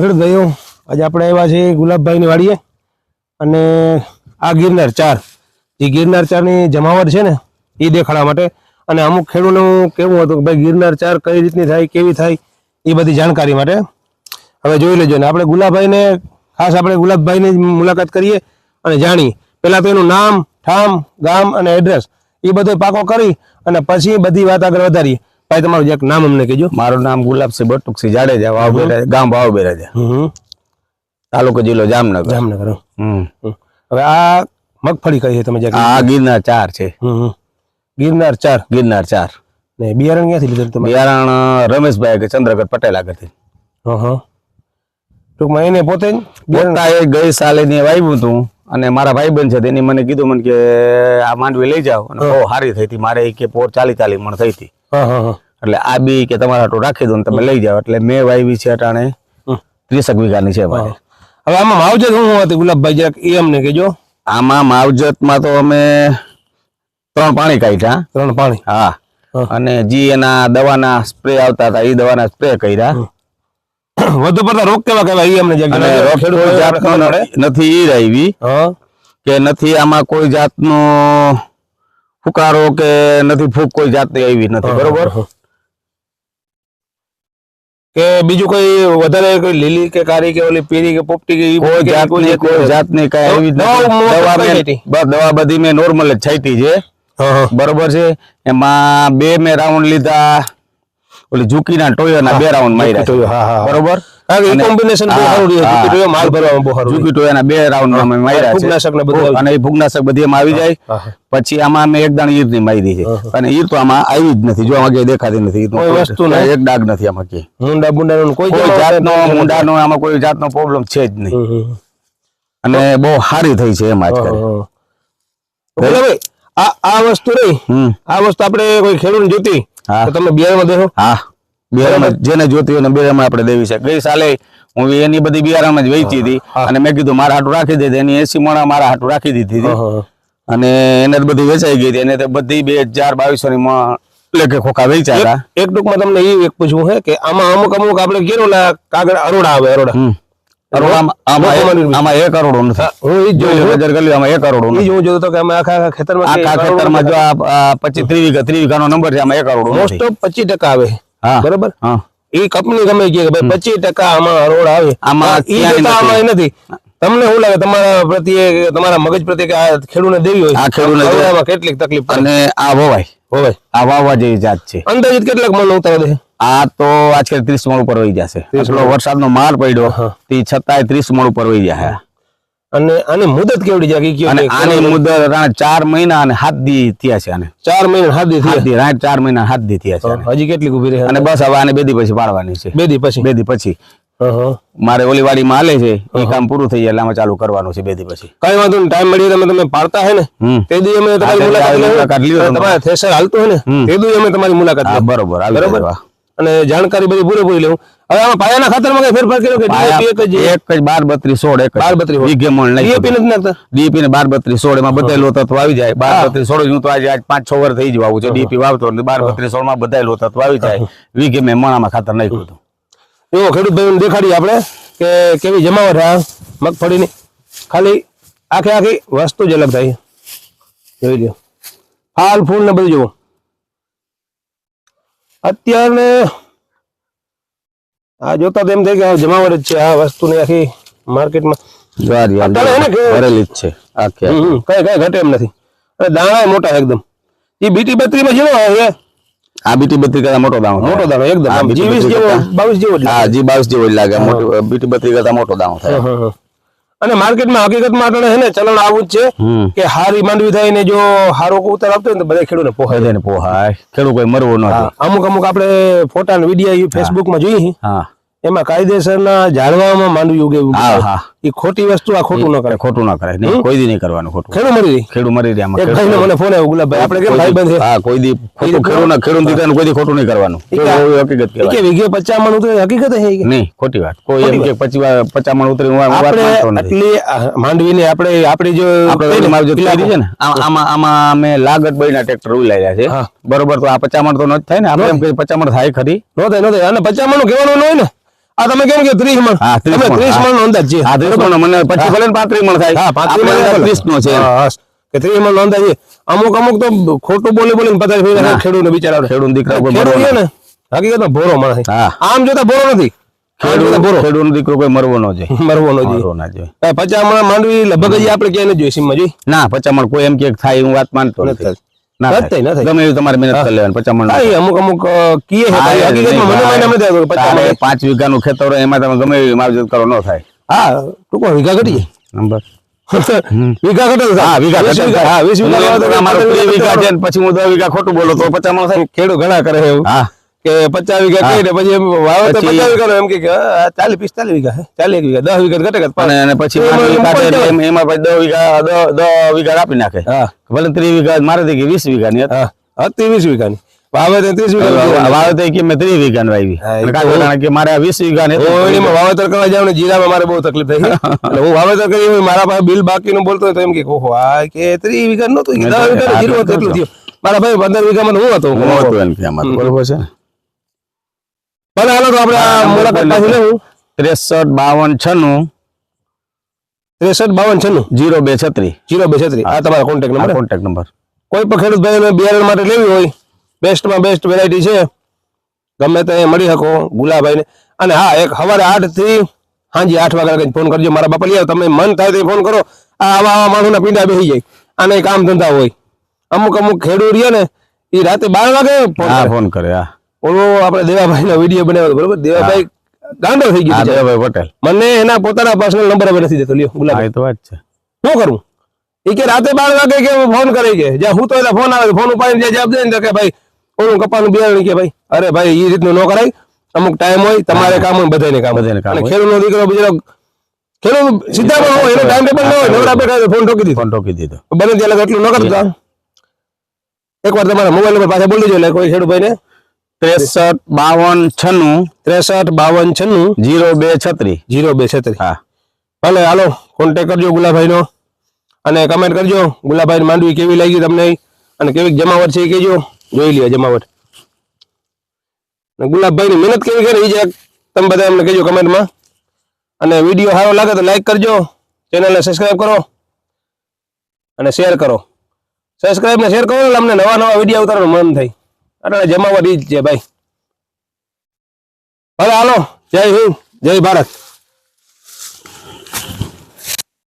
ખેડૂત ભાઈઓ, આજે આપણે આવ્યા છીએ ગુલાબભાઈની વાડીએ અને આ ગિરનાર ચાર. જે ગિરનાર ચારની જમાવટ છે ને, એ દેખાડવા માટે. અને અમુક ખેડૂતનું કેવું હતું કે ભાઈ, ગિરનાર ચાર કઈ રીતની થાય, કેવી થાય, એ બધી જાણકારી માટે. હવે જોઈ લેજો ને, આપણે ગુલાબભાઈને, ખાસ આપણે ગુલાબભાઈની મુલાકાત કરીએ અને જાણીએ. પહેલાં તો એનું નામ, ઠામ, ગામ અને એડ્રેસ, એ બધો પાકો કરી અને પછી બધી વાત આગળ વધારીએ. ભાઈ તમારું એક નામ અમને કહેજો. મારું નામ ગુલાબસિંહ બટુકસિંહ જાડેજા વાવબેરા ગામ વાવબેરા છે હમ. તાલુકો જિલ્લો જામનગર. જામનગર. હવે આ મગફળી કઈ છે તમે જે આ ગિરનાર ચાર છે. ગિરનાર ચાર? ગિરનાર ચાર. ને બિયારણ ક્યાંથી લીધું તમે બિયારણ રમેશભાઈ કે ચંદ્રગઢ પટેલ આગળથી. ટૂંકમાં એને પોતે પોતા એ ગઈ સાલે ને વાવ્યું હતું અને મારા ભાઈબંધ છે તેની મને કીધું મને કે આ માંડવી લઈ જાઓ. અને બહુ સારી થઈ હતી. મારે કે પોર ચાલી ચાલી મણ થઈ હતી. એટલે આ બી કે તમારા તો રાખી દો ને તમે લઈ જાઓ. એટલે મેં વાવી છે અટાણે. ત્રીસક વીઘાની છે મારે હવે આમાં માવજત શું હતી? ગુલાબભાઈ જરાક એ અમને કહેજો. આમાં માવજતમાં તો અમે ત્રણ પાણી કાઢ્યા. ત્રણ પાણી? હા. અને જી એના દવાના સ્પ્રે આવતા હતા એ દવાના સ્પ્રે કર્યા. વધુ પડતા રોગ કેવા કેવા? એ અમને. નથી ઈ આવી હા. કે નથી આમાં કોઈ જાતનો ફુકારો કે નથી ફૂક કોઈ જાતની આવી નથી બરોબર? કે બીજું કોઈ વધારે કોઈ લીલી કે કારી કે ઓલી પીરી કે પોપટી કે કોઈ જાતની કોઈ જાતની કઈ આવી દવા મેં- બધી મેં નોર્મલ જ છાંટી છે. બરોબર છે? એમાં બે મેં રાઉન્ડ લીધા. ઓલી ઝુકીના ટોયોના બે રાઉન્ડ માર્યા બરોબર? કોમ્બિનેશન બહુ સારું રહ્યું. માલ ભરવામાં બહુ સારું ટોયાના બે રાઉન્ડ અમે માર્યા ફૂગનાશક ને બધું અને એ ફૂગનાશક બધી એમાં આવી જાય. પછી આમાં અમે એક દાણ ઈરની મારી છે. અને ઈર તો આમાં આવી જ નથી. જો આમાં દેખાતી નથી. કોઈ વસ્તુ. એક ડાગ નથી આમાં કે મુંડા બુંડાનું કોઈ જાતનો મુંડા મુંડાનો આમાં કોઈ જાતનો પ્રોબ્લેમ છે જ નહીં. અને બહુ સારી થઈ છે એમ. બોલો ભાઈ આ આ વસ્તુ રહી આ વસ્તુ આપણે કોઈ ખેડૂત જોતી. તો તમે બિયારણમાં દેખો. હા. બિયારણ જેને જોતી હોય ને આપણે દેવી છે. ગઈ સાલે હું એની બધી બિયારણમાં જ વેચી હતી અને મેં કીધું મારા હાટું રાખી દીધી એની એસી મણા મારા હાટું રાખી દીધી હતી. અને એને બધી વેચાઈ ગઈ હતી. એને તો બધી બે હજાર બાવીસો ની લેખે ખોખા વેચ્યા એક ટૂંકમાં તમને એ એક પૂછવું છે કે આમાં અમુક અમુક આપણે કેરો ને કાગળ અરોડા આવે અરોડા. આમાં એક- કરોડો નથી. પચીસ ત્રીસ વીઘા ત્રીસ વીઘાનો નંબર છે આમાં એક કરોડો મોસ્ટ ઓફ પચીસ ટકા આવે. બરોબર? હા. એ કંપની ગમે કે ભાઈ પચીસ ટકા આમાં રોડ આવે. આમાં નથી. તમને શું લાગે? તમારા પ્રત્યે તમારા મગજ પ્રત્યે ખેડૂને દેવી હોય? આ ખેડૂને કેટલીક તકલીફ અને આ વવાય. આ વાવવા જેવી જાત છે. અંદાજિત કેટલાક મણ ઉતારો છે? આ તો આજકાલ ત્રીસ મણ ઉપર વહી જશે. વરસાદનો માર પડ્યો તે છતાંય ત્રીસ મણ ઉપર વહી જશે. અને આની મુદત કેવડી જાય ઈ અને આની મુદત? રાણ ચાર મહિના અને હાથ દી થયા છે આને. ચાર મહિના હાથ દી થયા? ચાર મહિના હાથ દી થયા છે હજી કેટલીક ઊભી રહે અને બસ હવે આને બેદી પછી પાડવાની છે. બેદી પછી? બેદી પછી. મારે ઓલી વાડીમાં હાલે છે એ કામ પૂરું થઈ જાય એટલે આમાં ચાલુ કરવાનું છે બે દી પછી. કઈ વાંધો નહીં ટાઈમ મળી તમે તમે પાડતા હે ને? તે દી અમે તમારી મુલાકાત લીધો અને થેસર હાલતું હોય ને. તે દી અમે તમારી મુલાકાત. બરોબર બરોબર? અને જાણકારી બધી પૂરેપૂરી લેવું હવે આમાં પાયાના ખાતરમાં કઈ ફેરફાર કર્યો કે પાયા એક જ એક જ બાર બત્રીસ સોળ એક જ. બાર બત્રીસ સોળ. વીઘે મણ નહીં DAP નથી નાખતા? ડીપી ને બાર બત્રીસ સોળ એમાં બધા લો આવી જાય. બાર બત્રીસ સોળ હું તો આજે આજ પાંચ છ વર્ષ થઈ જવા છે. ડીપી વાવતો એટલે બાર બત્રીસ સોળમાં બધા લો આવી જાય. વીઘે મેં મણામાં ખાતર નાખ્યું હતું. એવો ખેડૂત દેખાડીએ આપણે કે કેવી જમાવટ આ મગફળીની. ખાલી આખે આખી વસ્તુ જ અલગ થાય. જોઈ લો ફાલ ફૂલ ને બધું જુઓ. અત્યારને આ જોતા તેમ થાય કે જમાવટ જ છે. આ વસ્તુની આખી માર્કેટમાં ભરેલી જ છે. આખી. કઈ કઈ ઘટે એમ નથી. અને દાણા મોટા એકદમ. એ બીટી બત્રી માં જેવો આવે આ બીટી બત્રી કરતા મોટો દાણો મોટો દાણો એકદમ. જીવીસ જેવો બાવીસ જેવો હા જી બાવીસ જેવો જ લાગે. મોટો બીટી બત્રી કરતા મોટો દાણો થાય. અને માર્કેટમાં હકીકતમાં આપણે હે ને ચલણ આવું જ છે કે હારી માંડવી થાય ને જો હારો ઉતાર આપતો હોય ને તો બધા ખેડૂતને પોહાય. ને પોહાય. ખેડૂત કોઈ મરવો ન અમુક અમુક આપણે ફોટા ને વીડિયો ફેસબુકમાં જોઈએ હા. એમાં કાયદેસરના જાળવામાં માંડવી ઉગે હા હા. એ ખોટી વસ્તુ આ ખોટું ન કરે ખોટું ના કરાય. નહીં કોઈ દી નહીં કરવાનું ખોટું. ખેડૂત મરી રહી. ખેડૂત મરી રહ્યા એક ભાઈને મને ફોન આવ્યો ગુલાબભાઈ આપણે કેમ ભાઈ બંધ હા કોઈ દી ખોટું ખેડૂત ના ખેડૂત દીકરાને કોઈ દી ખોટું નહીં કરવાનું. એ કે- હકીકત કે કહેવાય. વીઘે પચાસ મણ ઉતરે? હકીકત હે કે? નહીં ખોટી વાત. કોઈ એમ કે પચી વાર પચાસ મણ ઉતરી હું વાત માનતો નથી. આટલી આ માંડવીને આપણે આપણી જો આપણે મારું જો કરી છે ને આમાં આમાં અમે લાગત બળીના ટ્રેક્ટર ઉલાવ્યા છે. બરોબર તો આ પચાસ મણ તો ન થાય ને આપણે એમ કે પચાસ મણ થાય ખરી. નો થાય નો થાય. અને પચાસ મણનું કહેવાનું ન હોય ને. આ તમે કેમ કે ત્રીસ મણ? હા, 30 મણ, ત્રીસ હા. મણ નો અંદાજ છે. મણ મને પછી ભલે ને પાંત્રીસ મણ થાય. હા મણ નો છે. હા, હા. કે ત્રીસ મણ નો અંદાજ છે. અમુક અમુક તો ખોટું બોલી બોલીને ના. ખેડૂત બિચારા ખેડૂત દીકરા ખેડૂત મરવો ને હકીકતમાં ભોરો માણસ હા. આમ જોતા ભોરો નથી. ખેડૂત દીકરો કોઈ મરવો ન જોઈએ મરવો નો જોઈએ મરવો ના જોઈએ કાંઈ પચાસ મણ માંડવી લગભગ આપડે આપણે ક્યાંય નથી જોઈ સીમમાં જોઈ? ના પચામણ કોઈ એમ કે થાય હું વાત માનતો નથી. ના થાય. ગમે એવી તમારે મહેનત કરી લેવાની પચામણ અમુક અમુક કીએ. પાંચ વીઘાનું ખેતર હોય એમાં તમે ગમે એવી માવજત કરો ન થાય. હા ટૂંકો વીઘા ઘટી જાય. નંબર વીઘા ઘટે હા વીઘા ઘટે. હા વીસ વીઘા વીઘા વીઘા ને પછી હું દસ વીઘા ખોટું બોલો તો પચામણ થાય. ખેડૂત ઘણા કરે એવું. હા. કે પચાસ વીઘા કહીને પછી એમ વાવેતર તો પચાસ વીઘા એમ કે ચાલીસ પિસ્તાલીસ વીઘા ચાલીસ વીઘા દસ વીઘા ઘટે અને અને પછી એમાં પછી દસ વીઘા દસ વીઘા આપી નાખે. ભલે ત્રીસ વીઘા મારે થઈ ગઈ વીસ વીઘાની ની હા. હતી વીસ વીઘાની. વાવેતર ત્રીસ વીઘા વાવેતર કે મેં ત્રીસ વીઘાની વાવી. કે મારે વીસ વાવેતર કરવા જાવ ને જીરામાં મારે બહુ તકલીફ થઈ. એટલે હું વાવેતર કરી મારા પાસે બિલ બાકીનું બોલતો તો એમ કે ઓહો આ કે ત્રીસ વીઘા નતું દસ વીઘા જીરું એટલું થયું. મારા ભાઈ પંદર વીઘામાં હું હતો. બરોબર છે ને? ભલે હાલો તો આપણે લેવું ત્રેસઠ બાવન છનું ત્રેસઠ બાવન છનું જીરો બે છત્રીસ જીરો બે છત્રીસ આ તમારા કોન્ટેક્ટ નંબર કોન્ટેક્ટ નંબર કોઈ પણ ખેડૂત ભાઈને બિયારણ માટે લેવી હોય બેસ્ટમાં બેસ્ટ વેરાયટી છે ગમે તે મળી શકો ગુલાભાઈને અને હા એક સવારે આઠથી સાંજે આઠ વાગ્યા લગી ફોન કરજો. મારા બાપા લઈ આવો. તમે મન થાય તો ફોન કરો. આ આવા આવા માણસોના પીંડા બેસી જાય. આને કામ ધંધા હોય. અમુક અમુક ખેડૂત રહ્યા ને એ રાતે બાર વાગે ફોન કરે. ફોન કરે હા. ઓલો આપણે દેવાભાઈ નો વીડિયો બનાવ્યો બરોબર? દેવાભાઈ ગાંડો થઈ ગયો. દેવાભાઈ પટેલ. મને એના પોતાના પર્સનલ નંબર હવે નથી દેતો. લ્યો ગુલાબ. એ તો વાત છે. શું કરું? એ કે રાતે બાર વાગે કે ફોન કરે કે જ્યાં હું તો એટલે ફોન આવે ફોન ઉપાડીને જવાબ દે ને કે ભાઈ ઓલું કપાનું બિયારણ કે ભાઈ અરે ભાઈ એ રીતનું ન કરાય. અમુક ટાઈમ હોય તમારે કામ હોય બધાને કામ બધાને કામ. ખેડૂતનો દીકરો બીજો ખેડૂત સીધા પણ હોય એનો ટાઈમ ટેબલ ન હોય નવરા બેઠા ફોન ઠોકી દીધો. ફોન ઠોકી દીધો. બને ત્યાં એટલું ન કરતા. એકવાર તમારા મોબાઈલ નંબર પાછા બોલી દેજો એટલે કોઈ ખેડૂત ભાઈને ત્રેસઠ બાવન છન્નું. ત્રેસઠ બાવન છન્નું. જીરો બે છત્રીસ જીરો બે છત્રીસ હા. ભલે હાલો કોન્ટેક કરજો ગુલાભાઈનો. અને કમેન્ટ કરજો ગુલાભાઈ માંડવી કેવી લાગી તમને? અને કેવી જમાવટ છે એ કહેજો. જોઈ લ્યો જમાવટ. ગુલાબભાઈની મહેનત કેવી કરી એ જરાક તમે બધા અમને કહેજો કમેન્ટમાં. અને વીડિયો સારો લાગે તો લાઈક કરજો. ચેનલને સબસ્ક્રાઈબ કરો. અને શેર કરો. સબસ્ક્રાઈબ ને શેર કરો એટલે અમને નવા નવા વીડિયો ઉતારવાનું મન થાય. એટલે જમાવટ ઈ જ છે ભાઈ. હલો હાલો. જય હિન્દ જય ભારત.